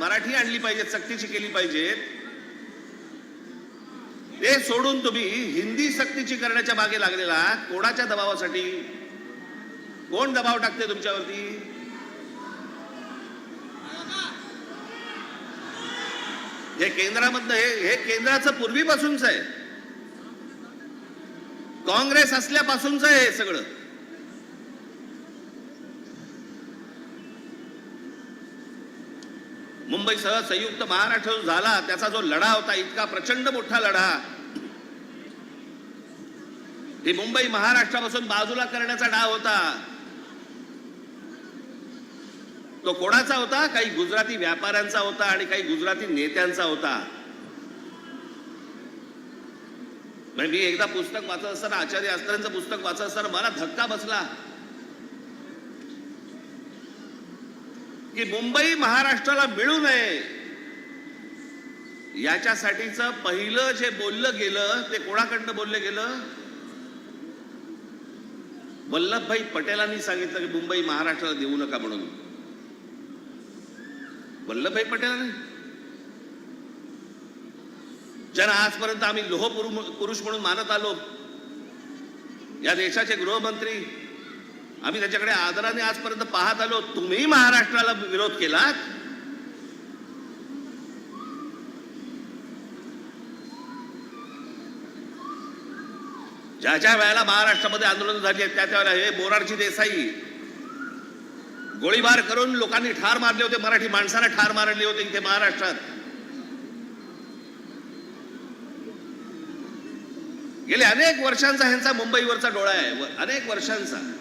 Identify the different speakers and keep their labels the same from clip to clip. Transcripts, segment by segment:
Speaker 1: मराठी आणली पाहिजे सक्तीची केली पाहिजे ते सोडून तुम्ही हिंदी सक्तीची करण्याच्या मागे लागलेला कोणाच्या दबावासाठी? कोण दबाव टाकते तुमच्यावरती? हे केंद्रामधलं हे हे केंद्राचं पूर्वीपासूनच आहे. काँग्रेस असल्यापासूनच आहे हे सगळं. मुंबईसह संयुक्त महाराष्ट्र जो झाला त्याचा जो लढा होता इतका प्रचंड मोठा लढा. ही मुंबई महाराष्ट्रापासून बाजूला करण्याचा डाव होता. तो कोणाचा होता? काही गुजराती व्यापाऱ्यांचा होता आणि काही गुजराती नेत्यांचा होता. म्हणजे मी एकदा पुस्तक वाचत असताना आचार्य अस्त्रांचं पुस्तक वाचत असताना मला धक्का बसला. की मुंबई महाराष्ट्राला मिळू नये. याच्यासाठीच पहिलं जे बोललं गेलं ते कोणाकडनं बोललं गेलं? वल्लभभाई पटेलांनी सांगितलं की मुंबई महाराष्ट्राला देऊ नका म्हणून. वल्लभभाई पटेलांनी? ज्यांना आजपर्यंत आम्ही लोह पुरु- पुरुष म्हणून मानत आलो या देशाचे गृहमंत्री आम्ही त्याच्याकडे आदराने आजपर्यंत पाहत आलो. तुम्ही महाराष्ट्राला विरोध केलात? ज्या ज्या वेळेला महाराष्ट्रामध्ये आंदोलन झाली त्या त्या वेळेला हे मोरारची देसाई गोळीबार करून लोकांनी ठार मारले होते मराठी माणसाला ठार मारले होते इथे महाराष्ट्रात. गेले अनेक वर्षांचा ह्यांचा मुंबईवरचा डोळा आहे व- अनेक वर्षांचा.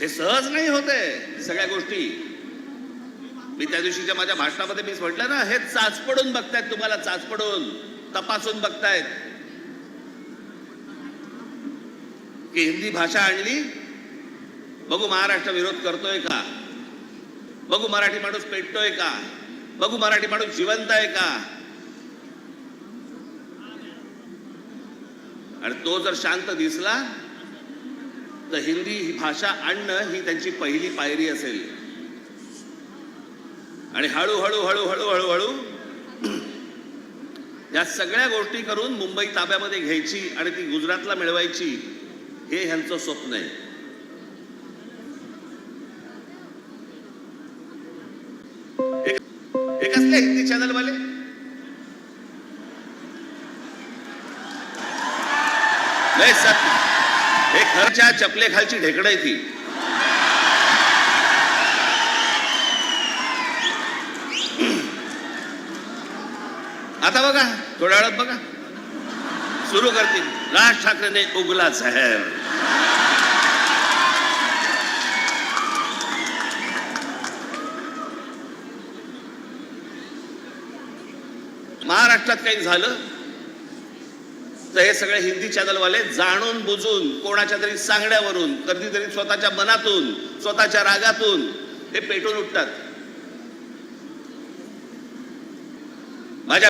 Speaker 1: हे सहज नाही होते सगळ्या गोष्टी. मी त्या दिवशीच्या माझ्या भाषणामध्ये मी म्हटलं ना हे चाचपडून बघतायत तुम्हाला चाचपडून. तपासून बघतायत. की हिंदी भाषा आणली? बघू महाराष्ट्र विरोध करतोय का? बघू मराठी माणूस पेटतोय का? बघू मराठी माणूस जिवंत आहे का? आणि तो जर शांत दिसला तर हिंदी ही भाषा आणणं ही त्यांची पहिली पायरी असेल. आणि हळूहळू हळूहळू हळूहळू या सगळ्या गोष्टी करून मुंबई ताब्यामध्ये घ्यायची आणि ती गुजरातला मिळवायची हे ह्यांचं स्वप्न आहे. हे हे कसले हिंदी चॅनल वाले नाही सर त्याच्या चपलेखालची ढेकड आहे ती. आता बघा थोड्या वेळात बघा. सुरू करतील. राज ठाकरेने उगला झहर महाराष्ट्रात काही झालं? तर हे सगळे हिंदी चॅनलवाले जाणून बुजून कोणाच्या तरी सांगण्यावरून कधीतरी स्वतःच्या मनातून स्वतःच्या रागातून हे पेटून उठतात. माझ्या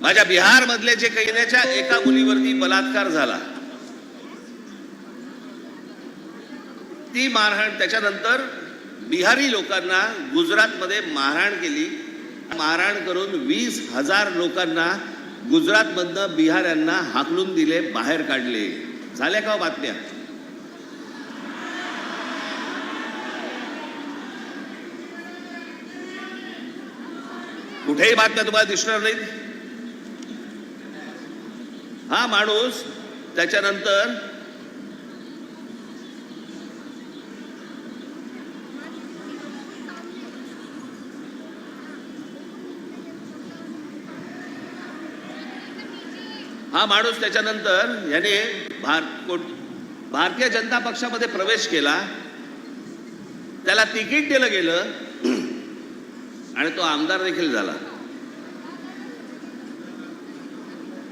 Speaker 1: माझ्या बिहार मधले जे कैन्याच्या एका मुलीवरती बलात्कार झाला ती मारहाण त्याच्यानंतर बिहारी लोकांना गुजरातमध्ये मारहाण केली. मारहाण करून वीस हजार लोकांना गुजरातमधनं बिहाऱ्यांना हाकलून दिले बाहेर काढले. झाल्या का हो बातम्या? कुठेही बातम्या तुम्हाला दिसणार नाहीत? हा माणूस त्याच्यानंतर हा माणूस त्याच्यानंतर याने भार कोण- भारतीय जनता पक्षामध्ये प्रवेश केला. त्याला तिकीट दिलं गेलं आणि तो आमदार देखील झाला.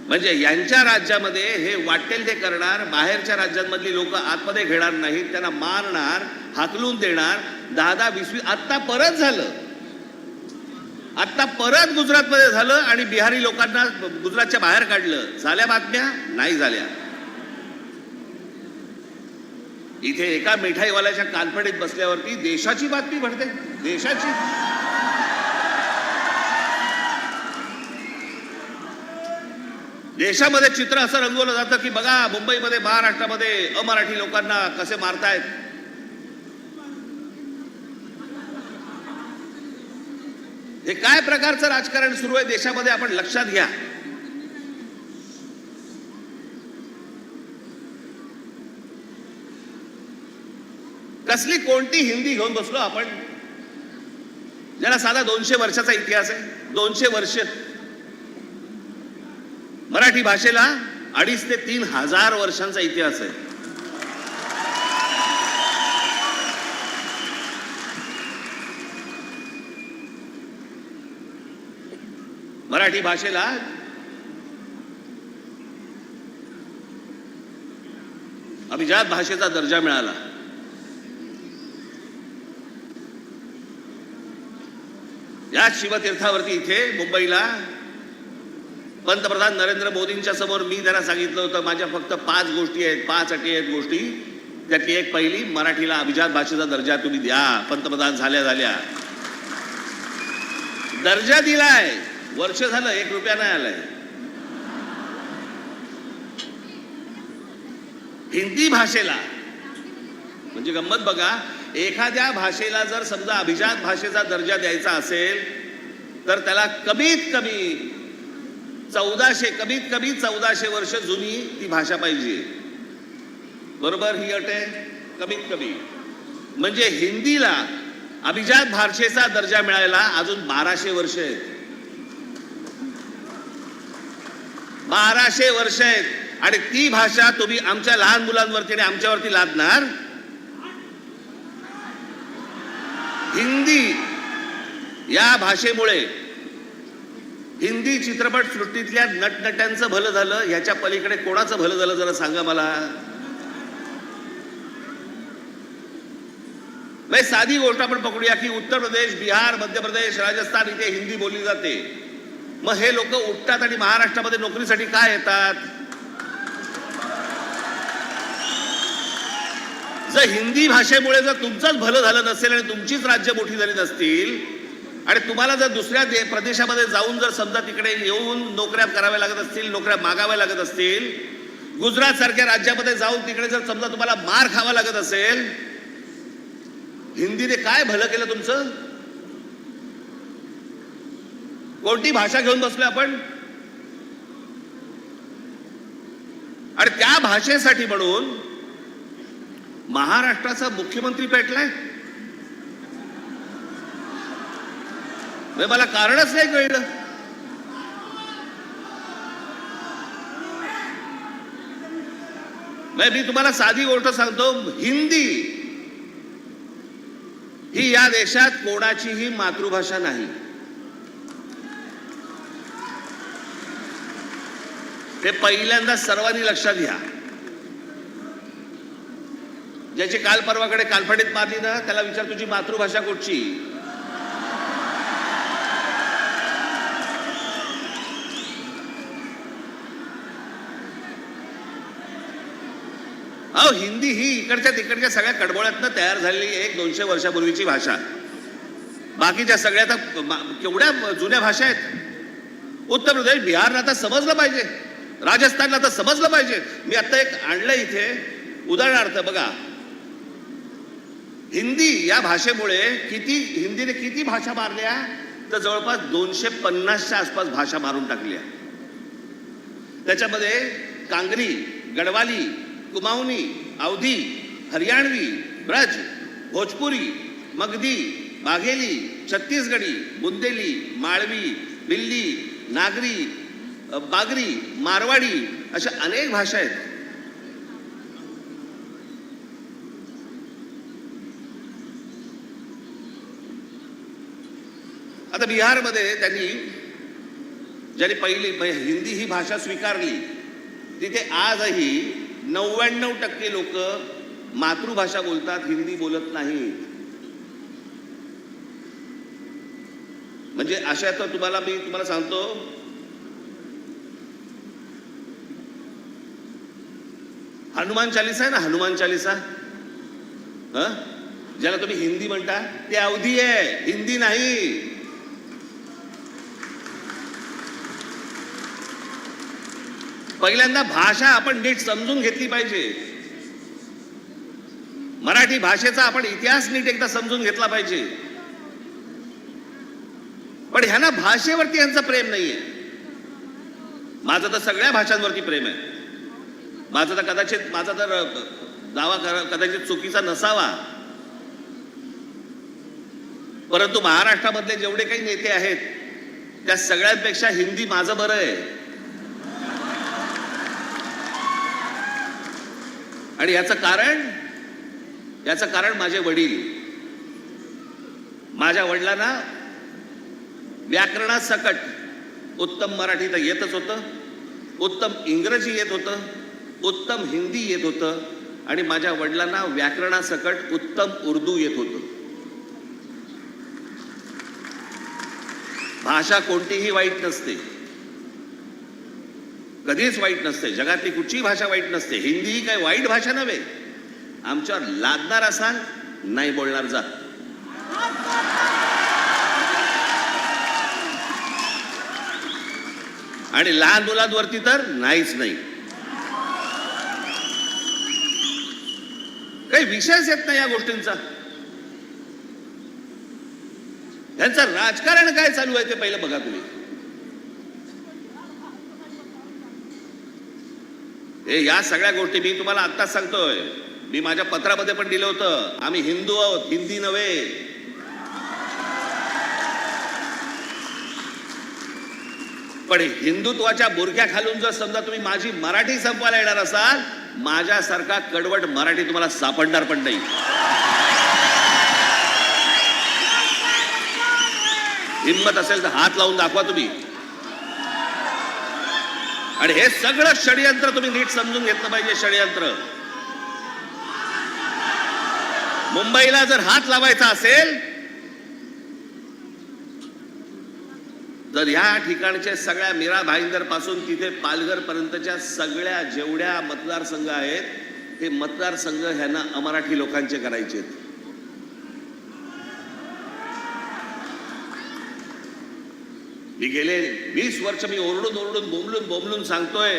Speaker 1: म्हणजे यांच्या राज्यामध्ये हे वाटेल ते करणार बाहेरच्या राज्यांमधली लोक आतमध्ये घेणार नाहीत त्यांना मारणार हाकलून देणार. दहा दहा वीस वीस आत्ता परत झालं. आत्ता परत गुजरातमध्ये झालं आणि बिहारी लोकांना गुजरातच्या बाहेर काढलं. झाल्या बातम्या? नाही झाल्या. इथे एका मिठाईवाल्याच्या कानफडीत बसल्यावरती देशाची बातमी भरते. देशाची. देशामध्ये चित्र असं रंगवलं जातं की बघा मुंबईमध्ये महाराष्ट्रामध्ये अमराठी लोकांना कसे मारतायत. हे काय प्रकारचं राजकारण सुरू आहे? देशामध्ये आपण लक्षात घ्या. कसली कोणती हिंदी घेऊन बसलो आपण? ज्याला साधा दोनशे वर्षाचा इतिहास आहे. दोनशे वर्ष. मराठी भाषेला अडीच ते तीन हजार वर्षांचा इतिहास आहे. मराठी भाषेला अभिजात भाषेचा दर्जा मिळाला. या शिवतीर्थावरती इथे मुंबईला पंतप्रधान नरेंद्र मोदींच्या समोर मी त्यांना सांगितलं होतं माझ्या फक्त पाच गोष्टी आहेत पाच अटी आहेत गोष्टी. त्यातली एक पहिली मराठीला अभिजात भाषेचा दर्जा तुम्ही द्या. पंतप्रधान झाल्या झाल्या. दर्जा दिलाय. वर्ष झालं एक रुपया नाही आलाय. हिंदी भाषेला म्हणजे गंमत बघा एखाद्या भाषेला जर समजा अभिजात भाषेचा दर्जा द्यायचा असेल तर त्याला कमीत कमी चौदाशे कमीत कमी चौदाशे वर्ष जुनी ती भाषा पाहिजे. बरोबर ही अट आहे? कमीत कमी. म्हणजे हिंदीला अभिजात भाषेचा दर्जा मिळायला अजून बाराशे वर्ष आहेत. बाराशे वर्ष आहेत. आणि ती भाषा तुम्ही आमच्या लहान मुलांवरती आणि आमच्यावरती लादणार? हिंदी. या भाषेमुळे हिंदी चित्रपट सृष्टीतल्या नटनट्यांचं भलं झालं ह्याच्या पलीकडे कोणाचं भलं झालं जरा सांगा मला. नाही साधी गोष्ट आपण पकडूया की उत्तर प्रदेश बिहार मध्य प्रदेश राजस्थान इथे हिंदी बोलली जाते. मग हे लोक उठतात आणि महाराष्ट्रामध्ये नोकरीसाठी काय येतात? जर हिंदी भाषेमुळे जर तुमचंच भलं झालं नसेल आणि तुमचीच राज्य मोठी झाली नसतील आणि तुम्हाला जर दुसऱ्या प्रदेशामध्ये जाऊन जर समजा तिकडे येऊन नोकऱ्या कराव्या लागत असतील नोकऱ्या मागाव्या लागत असतील गुजरात सारख्या राज्यामध्ये जाऊन तिकडे जर समजा तुम्हाला मार खावा लागत असेल हिंदीने काय भलं केलं तुमचं? कोणती भाषा घेऊन बसलो आपण? आणि त्या भाषेसाठी म्हणून महाराष्ट्राचा मुख्यमंत्री पेटलाय. म्हणजे मला कारणच नाही कळलं. नाही मी तुम्हाला साधी गोष्ट सांगतो. हिंदी ही या देशात कोणाचीही मातृभाषा नाही. हे पहिल्यांदा सर्वांनी लक्षात घ्या. ज्याची काल परवाकडे कालफडीत मारली ना त्याला विचार तुझी मातृभाषा कुठची? अहो हिंदी ही इकडच्या तिकडच्या सगळ्या कडबोळ्यातनं तयार झालेली एक दोनशे वर्षापूर्वीची भाषा. बाकीच्या सगळ्या आता केवढ्या जुन्या भाषा आहेत. उत्तर प्रदेश बिहारला आता समजलं पाहिजे. राजस्थानला तर समजलं पाहिजे. मी आता एक आणलं इथे. उदाहरणार्थ बघा. हिंदी या भाषेमुळे किती हिंदीने किती भाषा मारल्या? तर जवळपास दोनशे पन्नासच्या आसपास भाषा मारून टाकल्या. त्याच्यामध्ये कांगरी गडवाली कुमाऊनी अवधी हरियाणवी ब्रज भोजपुरी मगधी बाघेली छत्तीसगडी बुंदेली माळवी बिल्ली नागरी बागरी मारवाडी अशा अनेक भाषा आहेत. आता बिहारमध्ये त्यांनी ज्यांनी पहिली हिंदी ही भाषा स्वीकारली तिथे आजही नव्याण्णव टक्के लोक मातृभाषा बोलतात हिंदी बोलत नाहीत. म्हणजे अशा तर तुम्हाला मी तुम्हाला सांगतो हनुमान चालीसा आहे ना हनुमान चालीसा? हं? ज्याला तुम्ही हिंदी म्हणता ते अवधी आहे हिंदी नाही. पहिल्यांदा भाषा आपण नीट समजून घेतली पाहिजे. मराठी भाषेचा आपण इतिहास नीट एकदा समजून घेतला पाहिजे. पण ह्यांना भाषेवरती यांचं प्रेम नाहीये. माझं तर सगळ्या भाषांवरती प्रेम आहे. माझं तर कदाचित माझा तर दावा कदाचित चुकीचा नसावा. परंतु महाराष्ट्रामधले जेवढे काही नेते आहेत त्या सगळ्यांपेक्षा हिंदी माझं बरं आहे. आणि याचं कारण याचं कारण माझे वडील. माझ्या वडिलांना व्याकरणात सकट उत्तम मराठी तर येतच होतं उत्तम इंग्रजी येत होतं उत्तम हिंदी येत होतं आणि माझ्या वडिलांना व्याकरणासकट उत्तम उर्दू येत होतं. भाषा कोणतीही वाईट नसते. कधीच वाईट नसते. जगातली कुठचीही भाषा वाईट नसते. हिंदी ही काही वाईट भाषा नव्हे. आमच्यावर लादणार असाल नाही बोलणार जा. आणि लहान मुलांवरती तर नाहीच नाही. काही विषयच येत नाही या गोष्टींचा. त्यांचं राजकारण काय चालू आहे ते पहिलं बघा तुम्ही. हे या सगळ्या गोष्टी मी तुम्हाला आत्ताच सांगतोय. मी माझ्या पत्रामध्ये पण दिलं होतं. आम्ही हिंदू आहोत हिंदी नव्हे. पण हिंदुत्वाच्या बुरख्या खालून जर समजा तुम्ही माझी मराठी संपवायला येणार असाल माझ्यासारखा कडवट मराठी तुम्हाला सापडणार पण नाही. हिंमत असेल तर हात लावून दाखवा तुम्ही. आणि हे सगळं षडयंत्र तुम्ही नीट समजून घेतलं पाहिजे षडयंत्र. मुंबईला जर हात लावायचा असेल तर ह्या ठिकाणच्या सगळ्या मीरा भाईंदरपासून तिथे पालघर पर्यंतच्या सगळ्या जेवढ्या मतदारसंघ आहेत ते मतदारसंघ ह्यांना अमराठी लोकांचे करायचे आहेत. मी गेले वीस वर्ष मी ओरडून ओरडून बोंबलून बोंबलून सांगतोय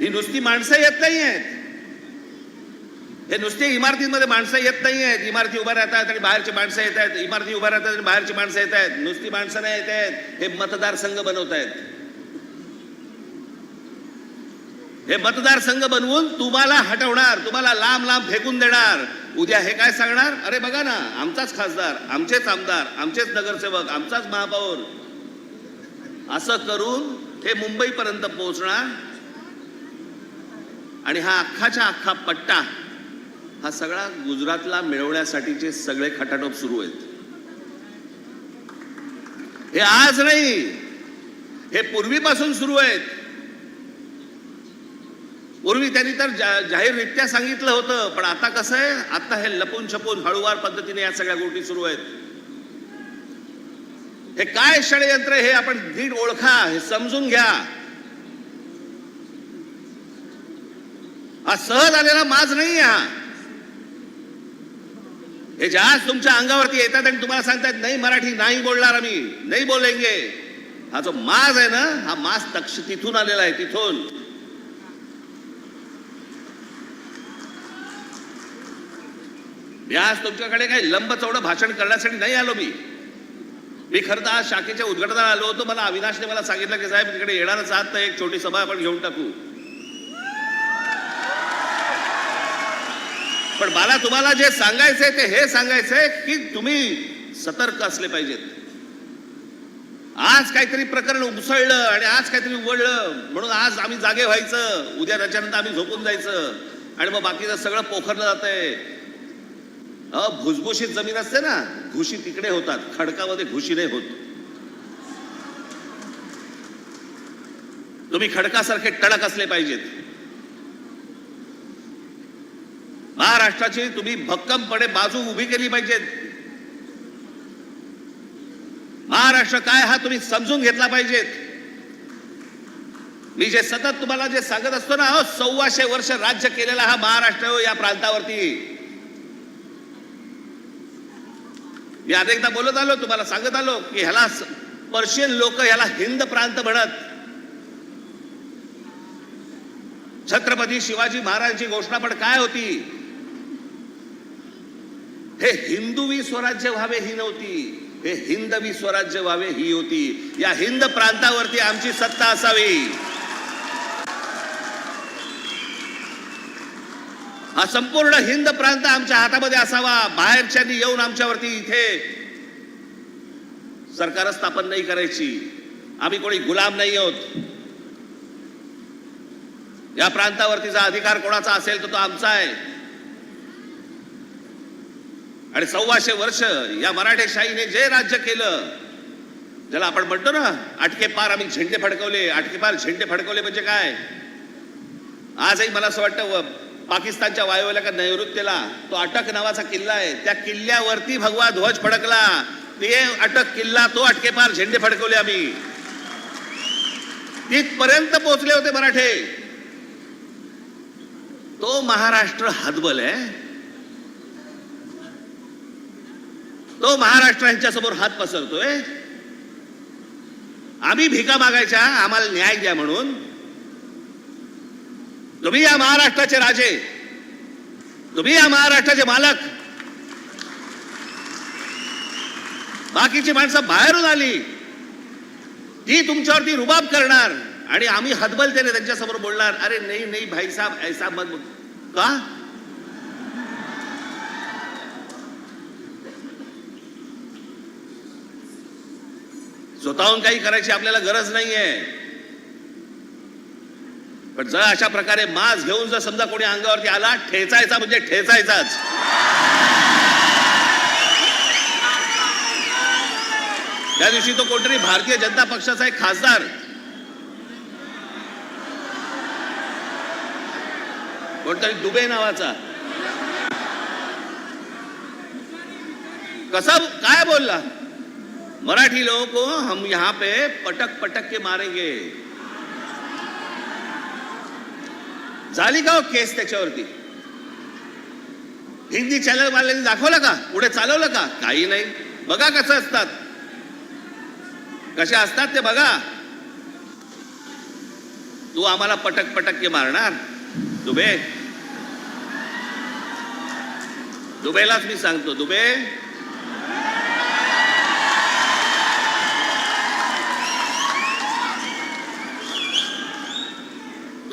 Speaker 1: ही नुसती माणसं येत नाही आहेत हे नुसते इमारतींमध्ये माणसं येत नाही आहेत. इमारती उभ्या राहतात आणि बाहेरची माणसं येत आहेत. इमारती उभ्या राहतात आणि बाहेरची माणसं येत आहेत. नुसती माणसं नाही येत आहेत. हे मतदारसंघ बनवत आहेत. हे मतदारसंघ बनवून तुम्हाला हटवणार तुम्हाला लांब लांब फेकून देणार. उद्या हे काय सांगणार? अरे बघा ना आमचाच खासदार आमचेच आमदार आमचेच नगरसेवक आमचाच महापौर. असं करून हे मुंबईपर्यंत पोहोचणार. आणि हा अख्खाच्या अख्खा पट्टा हा सगळा गुजरातला मिळवण्यासाठीचे सगळे खटाटोप सुरू आहेत. हे आज नाही हे पूर्वीपासून सुरू आहेत. पूर्वी त्यांनी तर जाहीररित्या सांगितलं होतं पण आता कसं आहे आता हे लपून छपून हळूवार पद्धतीने या सगळ्या गोष्टी सुरू आहेत. हे काय षडयंत्र हे आपण नीट ओळखा हे समजून घ्या. हा सहज आलेला माज नाही हा. हे जहाज तुमच्या अंगावरती येतात आणि तुम्हाला सांगतात नाही मराठी नाही बोलणार आम्ही. नाही बोलेंगे. हा जो माज आहे ना हा मास तक्ष तिथून आलेला आहे तिथून. मी आज तुमच्याकडे काही लंब चौडं भाषण करण्यासाठी नाही आलो मी. मी खरं तर आज शाखेच्या उद्घाटनाला आलो होतो. मला अविनाशने मला सांगितलं की साहेब तिकडे येणारच आहात तर एक छोटी सभा आपण घेऊन टाकू. पण मला तुम्हाला जे सांगायचंय ते हे सांगायचंय की तुम्ही सतर्क असले पाहिजेत. आज काहीतरी प्रकरण उसळलं आणि आज काहीतरी उघडलं म्हणून आज आम्ही जागे व्हायचं उद्या त्याच्यानंतर आम्ही झोपून जायचं आणि मग बाकीचं सगळं पोखरलं जातंय. अ भुसभुशीत जमीन असते ना घुशी तिकडे होतात खडकामध्ये घुशी नाही होत. तुम्ही खडकासारखे टणक असले पाहिजेत. महाराष्ट्राची तुम्ही भक्कमपणे बाजू उभी केली पाहिजेत महाराष्ट्र काय हा तुम्ही समजून घेतला पाहिजेत मी जे सतत तुम्हाला जे सांगत असतो ना हो सव्वाशे वर्ष राज्य केलेला हा महाराष्ट्र हो या प्रांतावरती. मी अनेकदा बोलत आलो तुम्हाला सांगत आलो की ह्याला पर्शियन लोक ह्याला हिंद प्रांत म्हणत. छत्रपती शिवाजी महाराजांची घोषणा पण काय होती? हे हिंदूवी स्वराज्य व्हावे ही नव्हती. हे हिंदवी स्वराज्य व्हावे ही होती. या हिंद प्रांतावरती आमची सत्ता असावी. हा संपूर्ण हिंद प्रांत आमच्या हातामध्ये असावा. बाहेरच्यांनी येऊन आमच्यावरती इथे सरकार स्थापन नाही करायची. आम्ही कोणी गुलाम नाही आहोत. या प्रांतावरतीचा अधिकार कोणाचा असेल तर तो आमचा आहे. आणि सव्वाशे वर्ष या मराठेशाहीने जे राज्य केलं ज्याला आपण म्हणतो ना आटके पार आम्ही झेंडे फडकवले. आटके पार झेंडे फडकवले म्हणजे काय? आजही मला असं वाटतं पाकिस्तानच्या वायुव्याला का नैऋत्यला तो अटक नावाचा किल्ला आहे. त्या किल्ल्यावरती भगवा ध्वज फडकला. ते अटक किल्ला तो अटके पार झेंडे फडकवले आम्ही. तिथपर्यंत पोहोचले होते मराठे. तो महाराष्ट्र हदबल आहे. तो महाराष्ट्र यांच्या समोर हात पसरतोय. आम्ही भिका मागायच्या आम्हाला न्याय द्या म्हणून. तुम्ही या महाराष्ट्राचे राजे. तुम्ही या महाराष्ट्राचे मालक. बाकीची माणसं बाहेरून आली. ती तुमच्यावरती रुबाब करणार आणि आम्ही हतबलतेने त्यांच्यासमोर बोलणार अरे नाही नाही भाई साहेब ऐसा मत का? स्वतःहून काही करायची आपल्याला गरज नाहीये. पण जर अशा प्रकारे मास घेऊन जर समजा कोणी अंगावरती आला ठेचायचा म्हणजे ठेचायचाच. त्या दिवशी तो कोणतरी भारतीय जनता पक्षाचा एक खासदार. कोणतरी दुबे नावाचा. कसा काय बोलला? मराठी लोगों को हम यहाँ पे पटक पटक के मारेंगे। झाली का हो केस त्याच्यावरती. हिंदी चॅनल वाल्यांनी दाखवलं का? पुढे चालवलं का? काही नाही. बघा कसं असतात. कसे असतात ते बघा. तू आम्हाला पटक पटक के मारणार? दुबे. दुबेलाच मी सांगतो दुबे.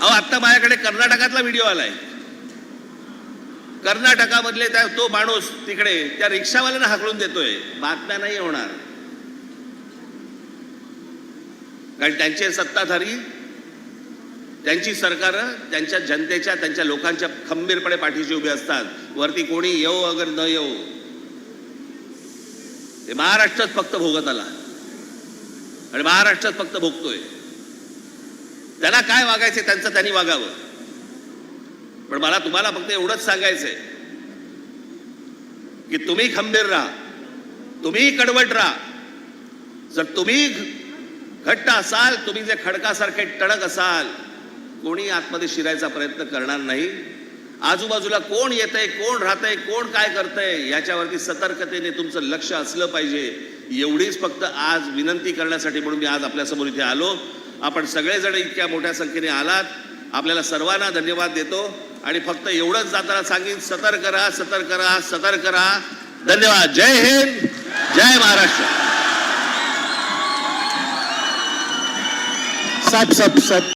Speaker 1: अहो आत्ता माझ्याकडे कर्नाटकातला व्हिडिओ आलाय. कर्नाटकामधले त्या तो माणूस तिकडे त्या रिक्षावाल्यानं हाकलून देतोय. बातम्या नाही होणार. कारण त्यांचे सत्ताधारी त्यांची सरकार त्यांच्या जनतेच्या त्यांच्या लोकांच्या खंबीरपणे पाठीशी उभे असतात. वरती कोणी येऊ अगर न येऊ ते महाराष्ट्रात फक्त भोगत आला आणि महाराष्ट्रात फक्त भोगतोय. त्यांना काय वागायचे त्यांचं त्यांनी वागावं. पण मला तुम्हाला फक्त एवढंच सांगायचंय की तुम्ही खंबीर राहा. तुम्ही कडवट राहा. जर तुम्ही घट्ट असाल तुम्ही जे खडकासारखे टणक असाल कोणी आतमध्ये शिरायचा प्रयत्न करणार नाही. आजूबाजूला कोण येतंय कोण राहतंय कोण काय करतंय याच्यावरती सतर्कतेने तुमचं लक्ष असलं पाहिजे. एवढीच फक्त आज विनंती करण्यासाठी म्हणून मी आज आपल्यासमोर इथे आलो. आपण सगळेजण इतक्या मोठ्या संख्येने आलात. आपल्याला सर्वांना धन्यवाद देतो. आणि फक्त एवढंच जाताना सांगेन सतर्क राहा सतर्क राहा सतर्क राहा. धन्यवाद. जय हिंद. जय महाराष्ट्र.
Speaker 2: साहेब साहेब साहेब